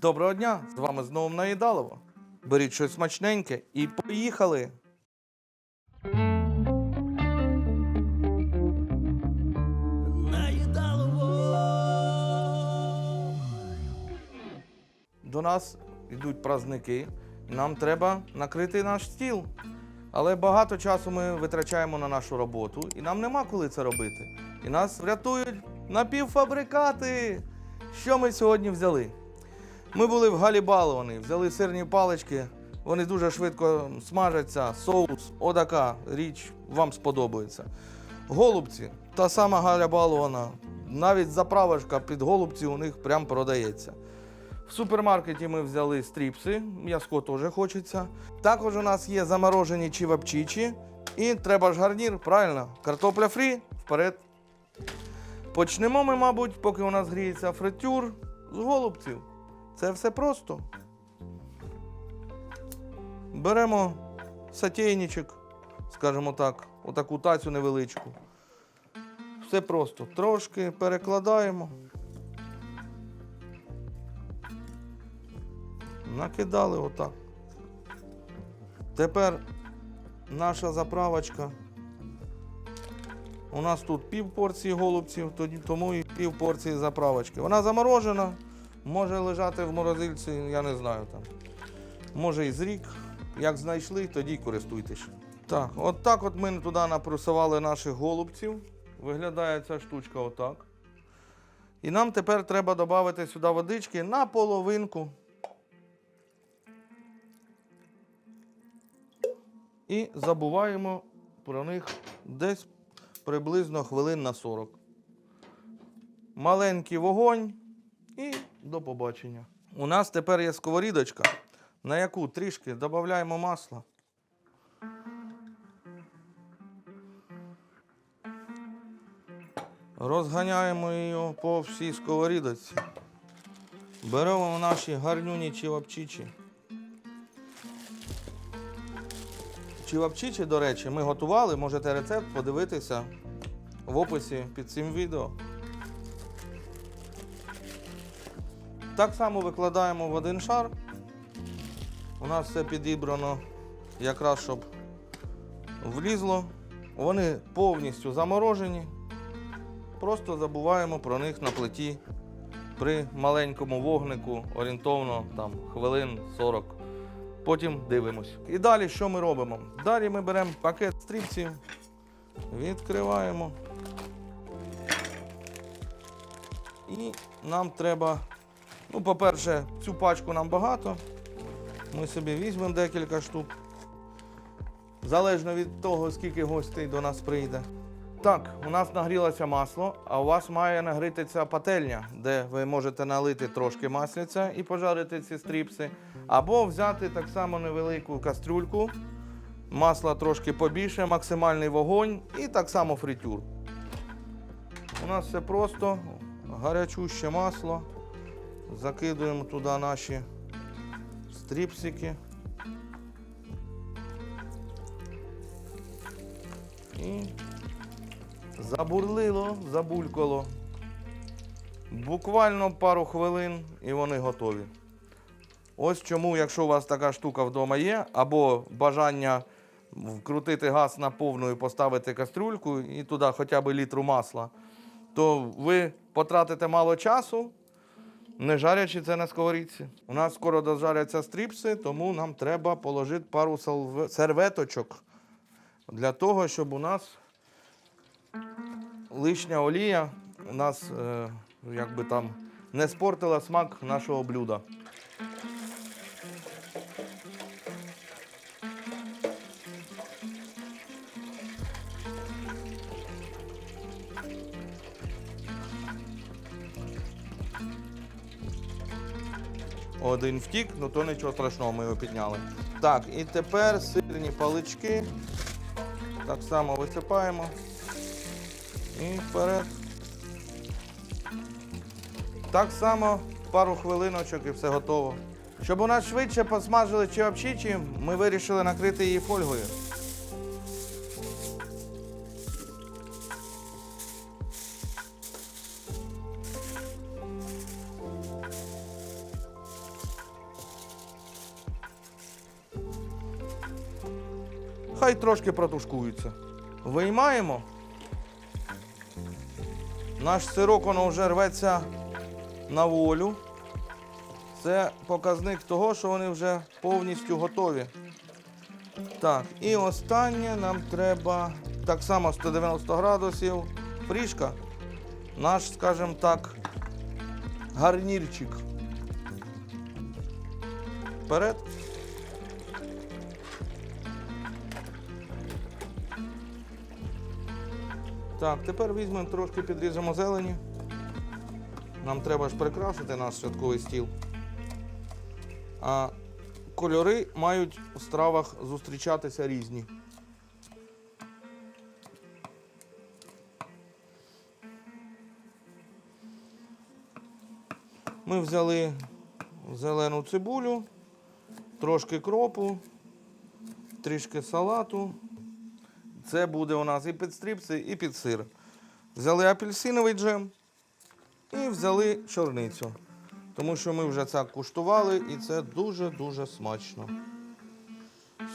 Доброго дня! З вами знову Наїдалово. Беріть щось смачненьке і поїхали! До нас йдуть праздники, і нам треба накрити наш стіл. Але багато часу ми витрачаємо на нашу роботу, і нам нема коли це робити. І нас врятують напівфабрикати. Що ми сьогодні взяли? Ми були в Галі Баловані, взяли сирні палички. Вони дуже швидко смажаться. Соус, одака річ вам сподобається. Голубці, та сама Галя Балована. Навіть заправочка під голубці у них прям продається. В супермаркеті ми взяли стріпси, м'яско теж хочеться. Також у нас є заморожені чівапчичі. І треба ж гарнір, правильно? Картопля фрі, вперед. Почнемо ми, мабуть, поки у нас гріється фритюр з голубців. Це все просто. Беремо сатейничок, скажімо так, отаку тацю невеличку. Все просто. Трошки перекладаємо. Накидали отак. Тепер наша заправочка. У нас тут пів порції голубців, тому і пів порції заправочки. Вона заморожена, може лежати в морозильці, я не знаю там. Може і з рік. Як знайшли, тоді користуйтесь. Так, от так от ми туди напресували наших голубців. Виглядає ця штучка отак. І нам тепер треба додати сюди водички на половинку. І забуваємо про них десь приблизно хвилин на 40. Маленький вогонь і до побачення. У нас тепер є сковорідочка, на яку трішки додаємо масла. Розганяємо її по всій сковорідочці. Беремо наші гарнюні чівапчичі. Чівапчичі, до речі, ми готували. Можете рецепт подивитися в описі під цим відео. Так само викладаємо в один шар. У нас все підібрано якраз, щоб влізло. Вони повністю заморожені. Просто забуваємо про них на плиті при маленькому вогнику, орієнтовно там хвилин 40. Потім дивимось. І далі що ми робимо? Далі ми беремо пакет стріпців, відкриваємо. І нам треба, ну, по-перше, цю пачку нам багато. Ми собі візьмемо декілька штук. Залежно від того, скільки гостей до нас прийде. Так, у нас нагрілося масло, а у вас має нагрітися пательня, де ви можете налити трошки масляця і пожарити ці стріпси. Або взяти так само невелику кастрюльку, масла трошки побільше, максимальний вогонь і так само фритюр. У нас все просто, гарячуще масло. Закидуємо туди наші стріпсики. І забурлило, забулькало. Буквально пару хвилин і вони готові. Ось чому, якщо у вас така штука вдома є, або бажання вкрутити газ на повну і поставити кастрюльку і туди хоча б літру масла, то ви потратите мало часу, не жарячи це на сковорідці. У нас скоро дожаряться стріпси, тому нам треба положити пару серветочок для того, щоб у нас лишня олія у нас е, якби там не спортила смак нашого блюда. Один втік, ну то нічого страшного, ми його підняли. Так, і тепер сирні палички. Так само висипаємо. І вперед. Так само пару хвилиночок і все готово. Щоб у нас швидше посмажили чи чевапчичі, ми вирішили накрити її фольгою. Хай трошки протушкуються. Виймаємо. Наш сирок воно вже рветься на волю. Це показник того, що вони вже повністю готові. Так, і останнє нам треба так само 190 градусів. Фрішка. Наш, скажімо так, гарнірчик. Вперед. Так, тепер візьмемо трошки підріжемо зелені. Нам треба ж прикрасити наш святковий стіл. А кольори мають у стравах зустрічатися різні. Ми взяли зелену цибулю, трошки кропу, трішки салату. Це буде у нас і під стріпси, і під сир. Взяли апельсиновий джем і взяли чорницю. Тому що ми вже це куштували і це дуже-дуже смачно.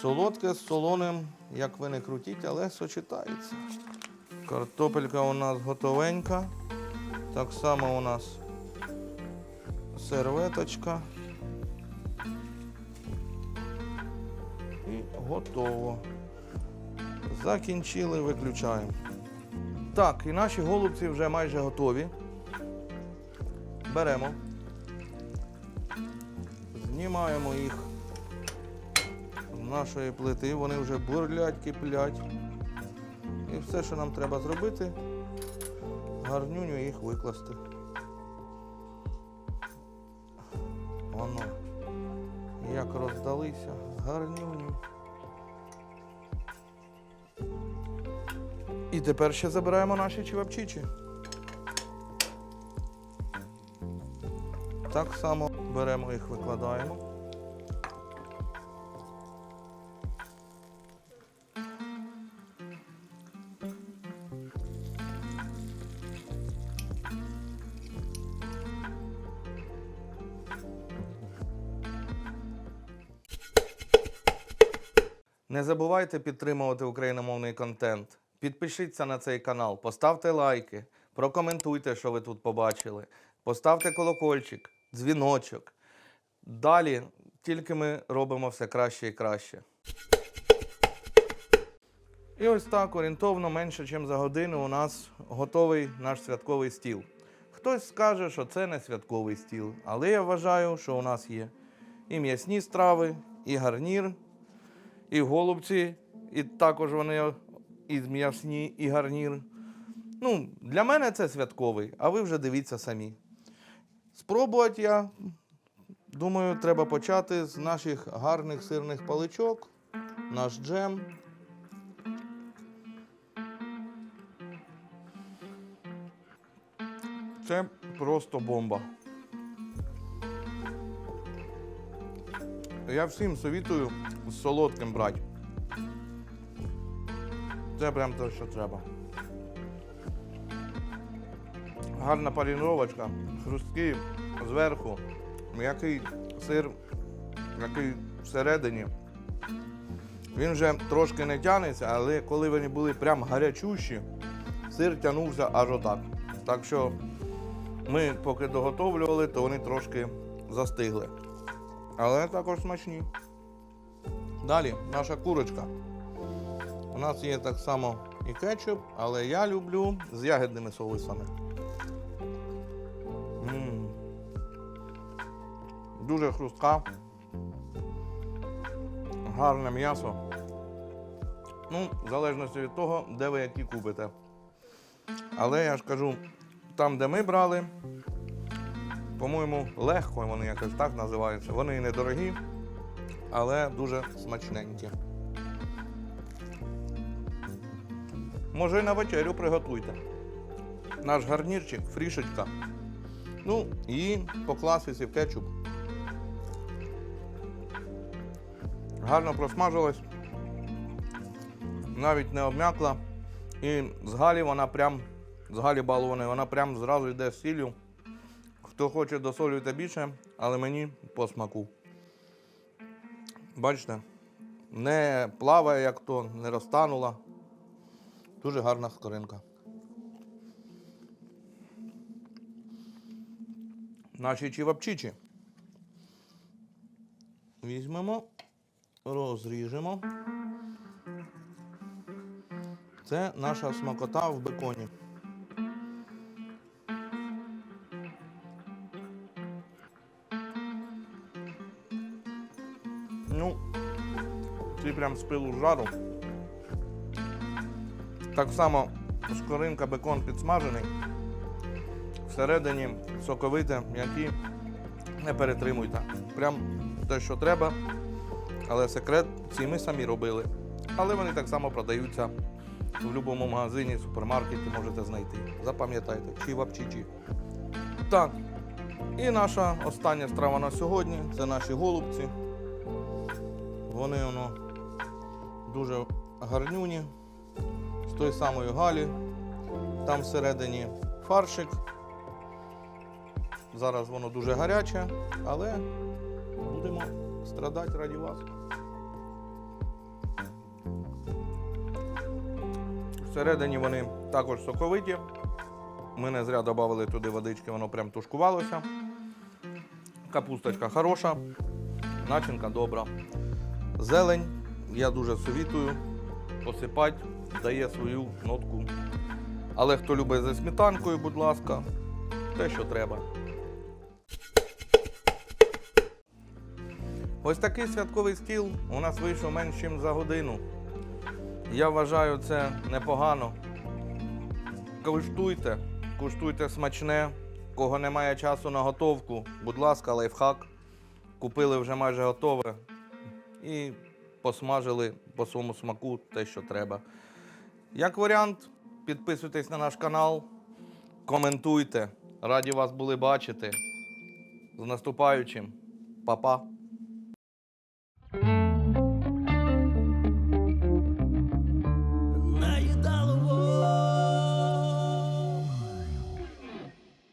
Солодке з солоним, як ви не крутіть, але сочетається. Картопелька у нас готовенька. Так само у нас серветочка. І готово. Закінчили, виключаємо. Так, і наші голубці вже майже готові. Беремо. Знімаємо їх з нашої плити, вони вже бурлять, киплять. І все, що нам треба зробити, гарнюню їх викласти. Воно. Як роздалися, гарнюню. І тепер ще забираємо наші чевапчичі. Так само беремо їх, викладаємо. Не забувайте підтримувати україномовний контент. Підпишіться на цей канал, поставте лайки, прокоментуйте, що ви тут побачили. Поставте колокольчик, дзвіночок. Далі тільки ми робимо все краще і краще. І ось так орієнтовно менше, ніж за годину у нас готовий наш святковий стіл. Хтось скаже, що це не святковий стіл, але я вважаю, що у нас є і м'ясні страви, і гарнір, і голубці, і також вони і м'ясні, і гарнір. Ну, для мене це святковий, а ви вже дивіться самі. Спробувати я думаю, треба почати з наших гарних сирних паличок, наш джем. Це просто бомба. Я всім совітую з солодким брати. Це прям те, що треба. Гарна паріновочка, хрусткий зверху, м'який сир, який всередині. Він вже трошки не тягнеться, але коли вони були прям гарячущі, сир тягнувся аж отак. Так що ми поки доготовлювали, то вони трошки застигли. Але також смачні. Далі наша курочка. У нас є так само і кетчуп, але я люблю з ягідними соусами. М. Дуже хрустка. Гарне м'ясо. Ну, в залежності від того, де ви які купите. Але я ж кажу, там, де ми брали, по-моєму, легко вони якось так називаються. Вони недорогі, але дуже смачненькі. Може і на вечерю приготуйте. Наш гарнірчик, фрішечка. Ну і по класиці в кетчуп. Гарно просмажилась. Навіть не обм'якла. І з галі вона прям, з галі балованої, вона прям зразу йде з сіллю. Хто хоче, досолюйте більше, але мені по смаку. Бачите, не плаває, як то, не розтанула. Дуже гарна скоринка. Наші чівапчичі. Візьмемо, розріжемо. Це наша смакота в беконі. Ну, ці прям з пилу жару. Так само шкоринка бекон підсмажений. Всередині соковите, м'які. Не перетримуйте. Прям те, що треба. Але секрет ці ми самі робили. Але вони так само продаються в будь-якому магазині, супермаркеті можете знайти. Запам'ятайте, чи чівапчичі. Так. І наша остання страва на сьогодні це наші голубці. Вони воно дуже гарнюні. З тої самої галі. Там всередині фаршик. Зараз воно дуже гаряче, але будемо страдати раді вас. Всередині вони також соковиті. Ми не зря додали туди водички, воно прям тушкувалося. Капусточка хороша, начинка добра. Зелень я дуже совітую посипати, дає свою нотку. Але хто любить зі сметанкою, будь ласка, те, що треба. Ось такий святковий стіл у нас вийшов менш ніж за годину. Я вважаю це непогано. Куштуйте, куштуйте смачне. Кого немає часу на готовку, будь ласка, лайфхак. Купили вже майже готове і посмажили по своєму смаку те, що треба. Як варіант, підписуйтесь на наш канал, коментуйте. Раді вас були бачити. З наступаючим. Па-па.